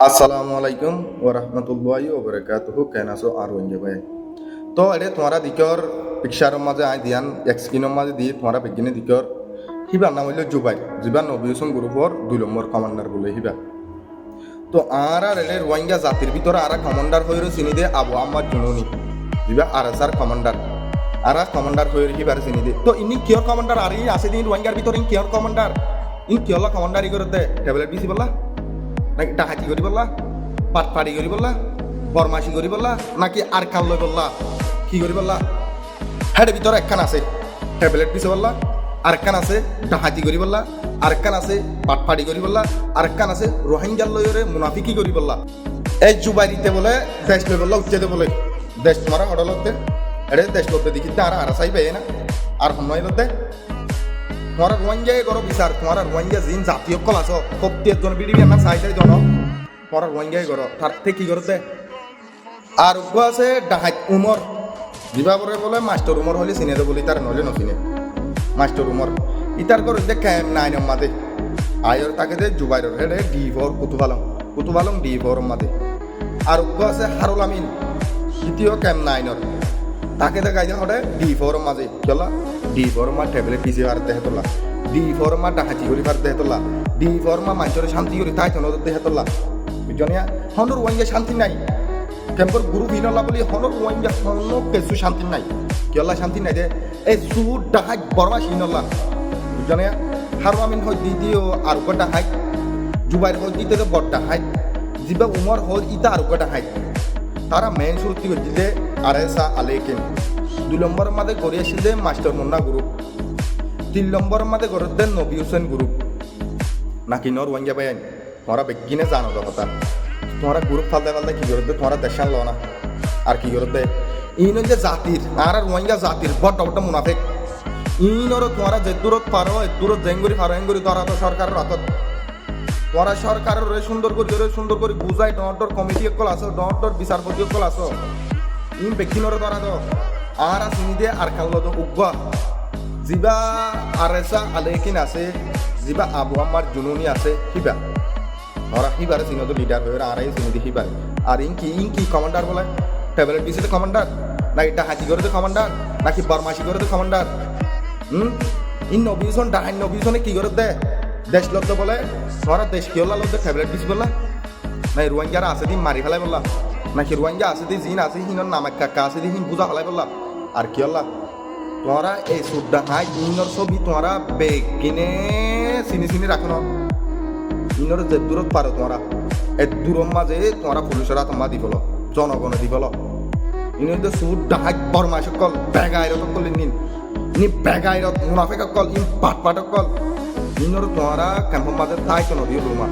আসসালামু আলাইকুম ও রহমতুল্লাহি ও বরকাতুহু কেন আছো আর ওইঙ্গে ভাই তো এরে তোমারা দিকর পিকচারের মাঝে আই দিয়ান এক স্ক্রিনের মাঝে দিয়ে তোমারা বেগিনে দিকর হিবার নাম হইল জুবাই জিবা নবী হোসেন গ্রুপর দুই নম্বর কমান্ডার বলে হিবা তো আর আর এলে রোহিঙ্গা জাতির ভিতরে আর কমান্ডার হয়ে চিনি দে আবু আম্মার জুনুনি জিবা আর এস আর কমান্ডার আর কমান্ডার হয়ে হিবার চিনি দে তো ইনি কিয়র কমান্ডার আর আছে দিন রোহিঙ্গার ভিতরে ইন কিয়র কমান্ডার ইন কিয়লা কমান্ডার করে দে ট্যাবলেট বিসি বললা নাকি ডাকাতি করি বললা? পাটপাড়ি করি বললা? বরমাসি করি বললা? নাকি আর কান লই বললা? কি করি বললা? হেডের ভিতরে একখান আছে, ট্যাবলেট পিছে বললা। আরেকখান আছে ডাহাতি করি বললা। আরেকখান আছে পাটপাড়ি করি বললা। আরেকখান আছে, রোহিঙ্গার লইরে মুনাফিকি করি বললা। এই জুবাইরিতে বলে, দেশ লই বললা উচ্চেতে বলে। দেশ তোমার হডলতে এড়ে দেশ লতে দেখি আর আর চাইবে না। আর সময় লতে তোমার রোহিঙ্গাই করো বিচার তোমার রোহিঙ্গা জিন জাতীয় কল আছো প্রত্যেক জন বিড়ি না চাই চাই জন। তোমার রোহিঙ্গাই করো তার কি করতে আর উগ্র আছে ডাহাত উমর দিবা পরে বলে মাস্টার উমর হলে চিনে দেবো তার নলে নচিনে। মাস্টার উমর ইতার করে দে ক্যাম নাইন মাদে আয়র তাকে দে জুবাইর হেডে D four Kutupalong Kutupalong D four মাদে আর উগ্র আছে হারুল আমিন দ্বিতীয় ক্যাম নাইনর তাকে দেখা যায় হটে ডি ফোর মাঝে চলা ডি ফোর মা ট্যাবলেট পিসি আর দেহে তোলা ডি ফোর মা ডাকাতি করি পার দেহে তোলা ডি ফোর মা মানুষের শান্তি করি তাই তো দেহে তোলা বুঝনিয়া হনর ওয়াইয়া শান্তি নাই কেম্পর গুরু বিনলা বলি হনর ওয়াইয়া হন কেসু শান্তি নাই কিয়লা শান্তি নাই দে এই সু ডাহাই বরমা সিনলা বুঝনিয়া হারু আমিন হয় দ্বিতীয় আর উপর ডাহাই জুবাইর হয় দ্বিতীয় বড় ডাহাই জিবা উমর হয় ইতা আর উপর ডাহাই তারা মেন করছিল আর এস আলেকিন দুই নম্বর মাঝে গড়ি আসছিল মাস্টার মুন্না গ্রুপ তিন নম্বর মাঝে গড়ে দেন নবী হোসেন গ্রুপ নাকি নর ওয়াঙ্গা ভাই তোমরা বেগিনে জানো কথা। তোমরা গ্রুপ ফালতে ফালতে কি দে তোমরা দেশান লো না। আর কি দে ইন যে জাতির, আর আর ওয়াঙ্গা জাতির বড় বড় মুনাফেক। ইনর তোমরা যে দূরত পারো দূরত জেঙ্গুরি পারো এঙ্গুরি তোরা তো সরকারের হাতত। তোরা রে সুন্দর করে সুন্দর করে বুঝাই ডর কমিটি অকল আছো ডর বিচারপতি অকল আছো ইন ব্যক্তিনরে ধরা তো। খালো তো উগ্র যিবা আর এসা আলেকিন আছে, যিবা আবু আমার জুনুনি আছে হিবা ওরা হিবারে তো লিডার হয়ে আর এই চিনি দিয়ে হিবারে আর ইন কি ইন কি কমান্ডার বলে। ট্যাবলেট বিসিতে কমান্ডার নাকি এটা হাজি করে তো কমান্ডার নাকি বরমাসি করে তো কমান্ডার হুম ইন নবীজন ডাহাই নবীজনে কি করে দে? দেশ লোক বলে তোরা দেশ কি হল্লা লোক ট্যাবলেট দিস বললা নাই রোহিঙ্গারা আছে দিন মারি ফেলাই বললা নাকি রোহিঙ্গা আছে দি জিন আছে হিনর নামাক কাকা আছে দি হিন বুঝা ফেলাই বললা আর কি হল্লা তোরা এই সুদ্দা হাই ইনর ছবি তোরা বেগিনে চিনি চিনি রাখো ইনর যে দূরত পারো তোরা। এই দূরর মাঝে তোরা পুলিশের হাত মা দি ফেলো জনগণে দি ফেলো ইনের যে সুদ ডাহাই বর্মা সকল বেগাইরত কল নিন নি বেগাইরত মুনাফেক কল, ইন পাট পাট কল। ইনর তোরা ক্যাম্পের মাঝে তাই কেন দিয়ে রুমা।